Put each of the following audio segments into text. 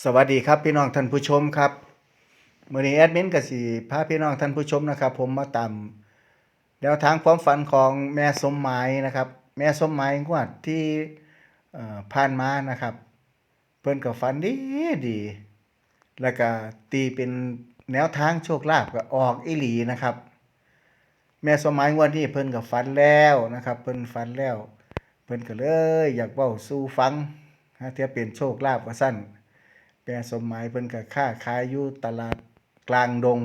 สวัสดีครับพี่น้องท่านผู้ชมครับมื่อนี้แอดมินกับสิพาพี่น้องท่านผู้ชมนะครับ ผมมาตามแนวทางความฝันของแม่สมหมายนะครับ แม่สมหมายงวดที่ผ่านมานะครับ เพิ่นก็ฝันดีดี แล้วก็ตีเป็นแนวทางโชคลาภก็ออกอีหลีนะครับ แม่สมหมายงวดนี้เพิ่นก็ฝันแล้วนะครับ เพิ่นฝันแล้ว เพิ่นก็เลย อยากเว้าสู่ฟังฮะเทียเป็นโชคลาภว่าซั่น แปรสมหมายเพิ่นก็ค้าขายอยู่ตลาดกลางดง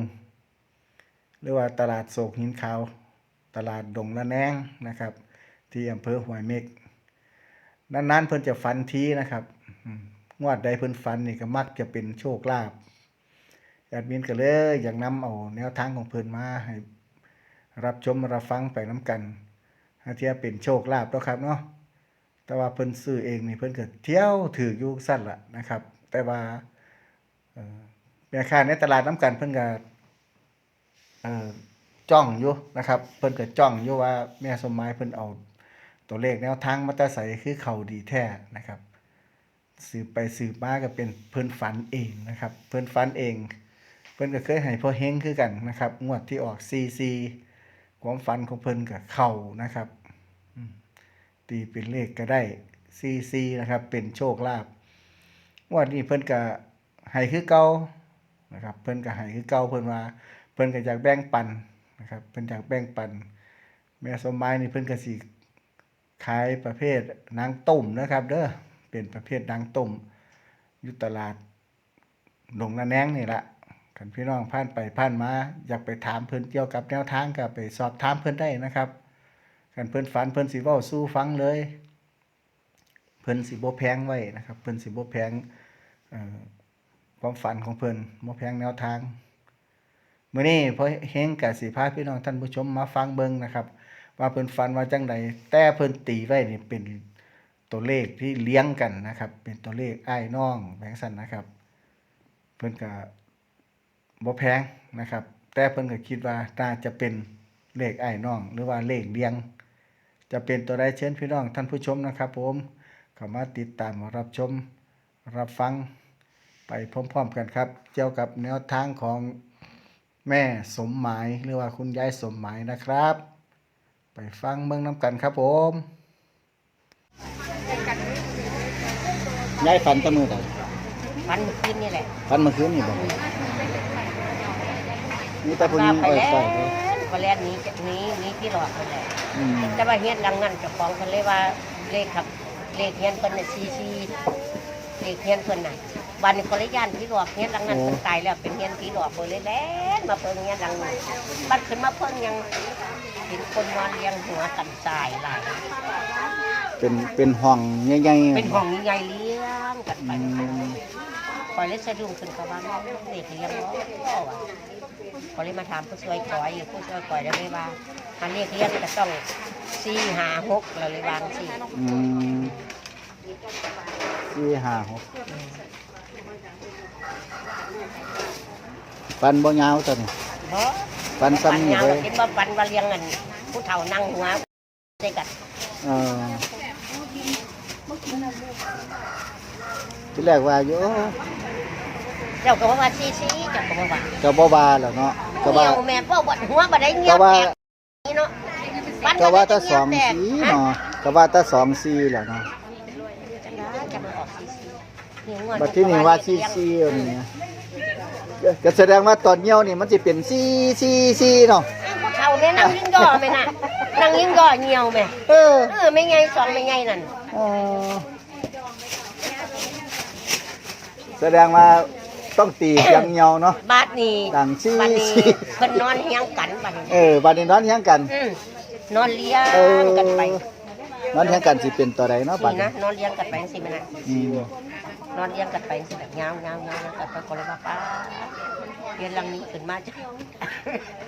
หรือว่าตลาดโศกหินขาว ตลาดดงละแนงนะครับ ที่อำเภอห้วยเม็กนานๆเพิ่นจะฝันทีนะครับงวดใดเพิ่นฝันนี่ก็มักจะเป็นโชคลาภแอดมินก็เลยอยากนำเอาแนวทางของเพิ่นมาให้รับชมรับฟังไปน้กันเทียเป็นโชคลาภเนาะครับเนาะแต่ว่าเพิ่นซื้อเองนี่เพิ่นก็เที่ยวถืออยู่สั้นละนะครับ แต่ว่าเอ่อแม่ค้าในตลาดน้ำกันเพิ่นก็เอ่อจ้องอยู่นะครับ เพิ่นก็จ้องอยู่ว่าแม่สมหมายเพิ่นเอาตัวเลขแนวทางมาแต่ใส่คือเขาดีแท้นะครับสืบไปสืบมาก็เป็นเพิ่นฝันเองนะครับ เพิ่นฝันเอง เพิ่นก็เคยให้พ่อเฮงคือกันนะครับ งวดที่ออก CC ความฝันของเพิ่นก็เข้านะครับตีเป็นเลขก็ได้ซีซีนะครับ เป็นโชคลาภ งวันนี้เพิ่นก็ให้คือเก่านะครับ เพิ่นก็ให้คือเก่าเพิ่นว่า เพิ่นก็อยากแบ่งปันนะครับ เพิ่นอยากแบ่งปัน แม่สมหมายนี่เพิ่นก็สิขายประเภทนางต้มนะครับ เด้อเป็นประเภทนางต้มอยู่ตลาดหลงนาแนงนี่ละคันพี่น้องผ่านไปผ่านมา อยากไปถามเพิ่นเกี่ยวกับแนวทางก็ไปสอบถามเพิ่นได้นะครับกันเพิ่นฝันเพิ่นสิเว้าสู้ฟังเลย พิ่นสิบ่แพงไว้นะครับ เพิ่นสิบ่แพงความฝันของเพิ่นบ่แพงแนวทางมื้อนี้พอเฮงก็สิพาพี่น้องท่านผู้ชมมาฟังเบิ่งนะครับ ว่าเพิ่นฝันว่าจังใดแต่เพิ่นตีไว้นี่เป็นตัวเลขที่เลี้ยงกันนะครับ เป็นตัวเลขอ้ายน้องแบงสันนะครับ เพิ่นก็บ่แพงนะครับ แต่เพิ่นก็คิดว่าน่าจะเป็นเลขอ้ายน้อง หรือว่าเลขเลี้ยง จะเป็นตัวใดเชิญพี่น้องท่านผู้ชมนะครับ ผม เข้ามาติดตามรับชมรับฟังไปพร้อมๆกันครับ เกี่ยวกับแนวทางของแม่สมหมายหรือว่าคุณยายสมหมายนะครับ ไปฟังเมืองน้ำกันครับผมยายฝันตะมือแต่วันคืนนี่แหละฝันเมื่อคืนนี่บ่นี่แต่ผู้หญิงไปเอ้ยแล้วใส่เลยไปแล้วหนี้นี้นี้ที่หลอดไปแหละอืมแต่ว่าเฮียนดังนั้นเจ้าของเพิ่นเลยว่าเลขครับ เลขเฮียนเพิ่นน่ะซีซีเลขเฮียนเพิ่นน่ะวันนี้คนละย่านที่หลอกเฮียนดังนั้นเพิ่นตายแล้วเป็นเฮียนที่หลอกเพิ่นเลยแล่นมาเพิ่งเฮียนดังนั้นบัดขึ้นมาเพิ่งยังเห็นคนนอนเลี้ยงหัวกันตายหลายเป็นเป็นห้องใหญ่ๆเป็นห้องใหญ่ๆเลี้ยงกันไปอืมคอยเลยสะดุ้งขึ้นกับว่าเด็กเลี้ยงเนาะว่ะพอเลยมาถามผู้ช่วยก่อยผู้ช่วยก่อยแล้วเลยว่าอันเรียกเลี้ยงก็ต้องสี่หาหกเราเลยวางสี่อืม สี่ห้าหกปันบ่ยาวตัวนี้เพราะปันปันซ้ำนี่ยางเลก็ยคิดว่าปันว่าเลี้ยงกันผู้เฒ่านั่งหัวใส่กันเออที่แรกว่าอยู่เจ้าก็ว่าว่าสี่สี่เจ้าก็ว่าว่าก็บ่ว่าแล้วเนาะก็เหี่ว่ายวแม่พ่อบัดหัวบัดได้เงียก็บว่าแตกนี่เนาะปันก็ว่าแตาเงีสยอบงแตกสีฮะเนาะก็ว่าแตาสองสีแล้วเนาะ จังนะจะมาออกสี่สี่นี่งวดบัดที่นี่ว่าสีสีอันนี้ก็แสดงว่าตอนเหี่ยวนี่มันสิเป็นสีสีสีเนาะผู้เฒ่าแม่นั่งยิ่งย่อแม่น่ะนั่งยิ่งย่อเหี่ยวแม่เออเออไม่ไงสองไม่ไงนั่นอ๋อแสดงว่าต้องตีเสียงเหี่ยวเนาะบาดนี้ดังซี่บาดนี้ซี่เพิ่นนอนเฮียงกันบัดนี้เออบัดนี้นอนเฮียงกัน อืมนอนเลี้ยเอองกันไป นอนเฮียงกันสิเป็นตัวใดเนาะบัดนี่นี้นะนอนเลี้ยงกันไปจังซี่แม่นะอืมนอนเลี้ยงกันไปจังซี่แบบยาวยาวยาวแล้วก็ก็เลยว่าป้าเรียนหลังนี้ขึ้นมาจ้ะ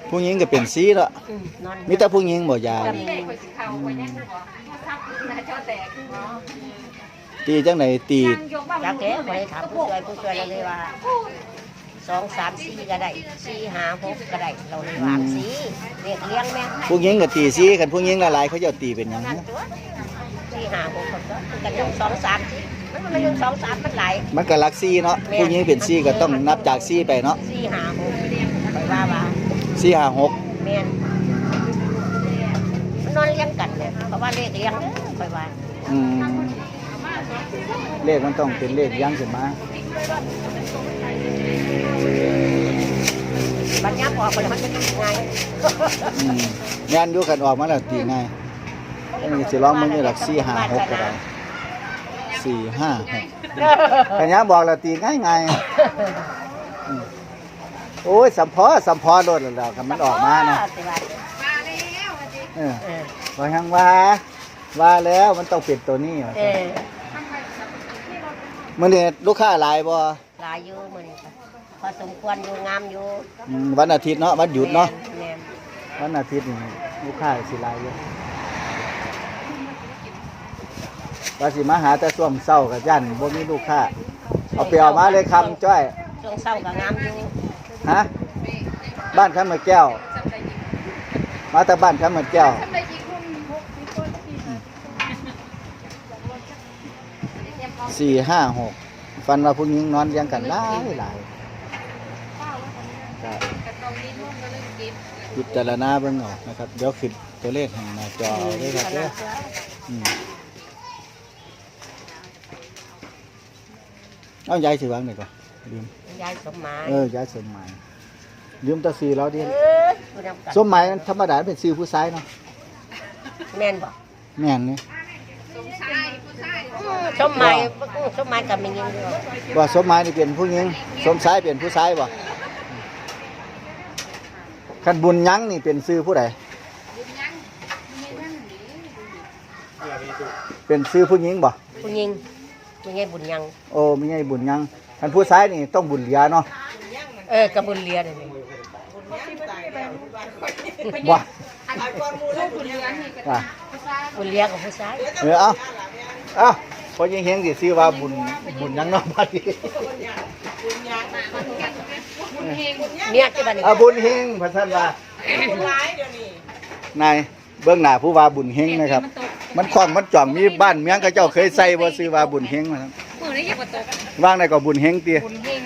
ผู้หญิงก็เป็นสีแล้วอืมนอนมีแต่ผู้หญิงบ่ยายก็มีตีจังไหนตีจักแก้บ่ได้ถามผู้ช่วยผู้ช่วยเราเลยว่าสองสามสี่ก็ได้สี่ห้าหกก็ได้เราเลยวางสีเรียกเลี้ยงแม่ผู้หญิงก็ตีสีกันผู้หญิงหลายๆเขาจะตีเป็นหยังนั่นตัว สี่ห้าหกคนก็กันยกสองสามสี่มันมันมายังสองสามมันหลาย มันก็ลักซี่เนาะแม่น ผู้หญิงเป็นซี่ก็ต้องนับจากซี่ไปเนาะสี่หาหกไปว่าว่าซี่ห้าหกแม่นมันนอนเลี้ยงกันเนี่ยเพราะว่าเลขเลี้ยงเด้อไปว่าอืมเลขมันต้องเป็นเลขยั้งขึ้นมาบัดย้ำออกไปแล้วมันจะเป็นไงอืมงานอยู่กันออกมาแล้วตีง่าย อันนี้สิร้องมึงอยู่หลักซี่ห้าหกก็ได้สี่ห้าหกขยันบอกแล้วตีง่ายง่ายๆอืมโอ้ยสัมพอสัมพอรถแล้วกันมันออกมาเนาะสิว่าเออเออว่ายังว่าว่าแล้วมันต้องเป็นตัวนี้ว่ะเออมื่อนี้ลูกค้าหลายบ่หลายอยู่มื้อนี้ค่ะพอสมควรอยู่งามอยู่อืมวันอาทิตย์เนาะวันหยุดเนาะแม่นวันอาทิตย์นี่ลูกค้าสิหลายเยอะ ว่าสิมาหาแต่ช่วงเช้ากับยันบ่มีลูกค้าเอาไปเอามาเลยคำจ้อย ช่วงเช้าก็งามอยู่ฮะ บ้านข้ามมาแก้ว มาแต่บ้านข้ามมาแก้ว สี่ห้าหกฟันว่าผู้หญิงนอนเรียงกันหลายหลายก็พิจารณาเบิ่งเออกนะครับ เดี๋ยวขึ้นตัวเลขให้หน้าจอด้วยครับเด้ออืม เอายายสิวางหน่อยก่อนลืมยายสมหมายเออยายสมหมายลืมแตะซื้อแล้วดิเออผู้นำกันสมหมายธรรมดาเป็นซื้อผู้ชายเนาะแม่นบ่แม่นนี่สมหมายสมหมายก็มียิงอยู่ว่าสมหมายนี่เป็นผู้หญิงสมชายเป็นผู้ชายบ่คันบุญยังนี่เป็นซื้อผู้ใดเป็นซื้อผู้หญิงบ่ผู้ยิง ผู้ยิงบุญยังโอ้มีไงบุญยังคันผู้ชายนี่ต้องบุญเหลียเนาะเออกระบุญเลียนี่ว่าอะบุญเลียกับผู้ชายเออเอาเอาพอยังเฮงสิซื้อว่าบุญบุญยังเนาะบัดนี้เมียที่บ้านนี่อาบุญเฮงพระท่านว่า นายเบื้องหน้าผู้ว่าบุญเฮงนะครับ มันคล้องมันจ่องมีบ้านเมียงก็เจ้าเคยใส่บ่ซื้อว่าบุญเฮงนะครับมือได้ยังกว่าตกว่างในก็บุญเฮงติ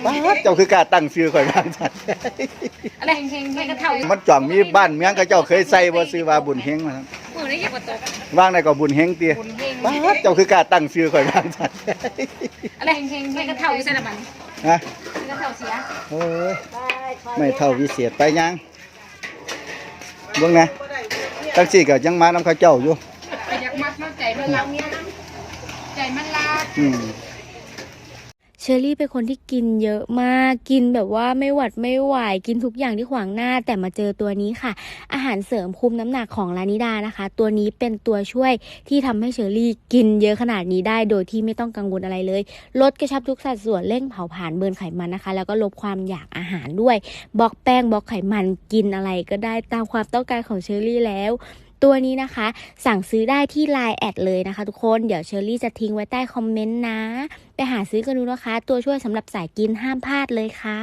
ป้าดเจ้าคือกล้าตั้งชื่อข่อยว่างซั่นอะไรเฮงๆให้กระเท่ามันจ่องมีบ้านเมียงก็เจ้าเคยใส่บ่ซื้อว่าบุญเฮงนะครับมือได้ยังกว่าตกว่างในก็บุญเฮงติป้าดเจ้าคือกล้าตั้งชื่อข่อยว่างซั่นอะไรเฮงๆให้กระเท่าอยู่ใส่ละมันฮะให้กระเท่าเสียโอ้ยไม่เท่าวิเศษไปยังเบิ่งนะตังซี่ก็ยังมานํเขาเจ้าอยู่ ไปยักมัดเข้าใจมันรักใจมันรักอืมเชอรี่เป็นคนที่กินเยอะมาก กินแบบว่าไม่หวัดไม่ไหว กินทุกอย่างที่ขวางหน้า แต่มาเจอตัวนี้ค่ะ อาหารเสริมคุมน้ำหนักของลานิดานะคะ ตัวนี้เป็นตัวช่วยที่ทำให้เชอรี่กินเยอะขนาดนี้ได้ โดยที่ไม่ต้องกังวลอะไรเลย ลดกระชับทุกสัดส่วนเร่งเผาผลาญเบิร์นไขมันนะคะ แล้วก็ลดความอยากอาหารด้วยบล็อกแป้งบล็อกไขมันกินอะไรก็ได้ตามความต้องการของเชอรี่แล้ว ตัวนี้นะคะ สั่งซื้อได้ที่ Line แอดเลยนะคะ ทุกคนเดี๋ยวเชอรี่จะทิ้งไว้ใต้คอมเมนต์นะ ไปหาซื้อกันดูนะคะ ตัวช่วยสำหรับสายกินห้ามพลาดเลยค่ะ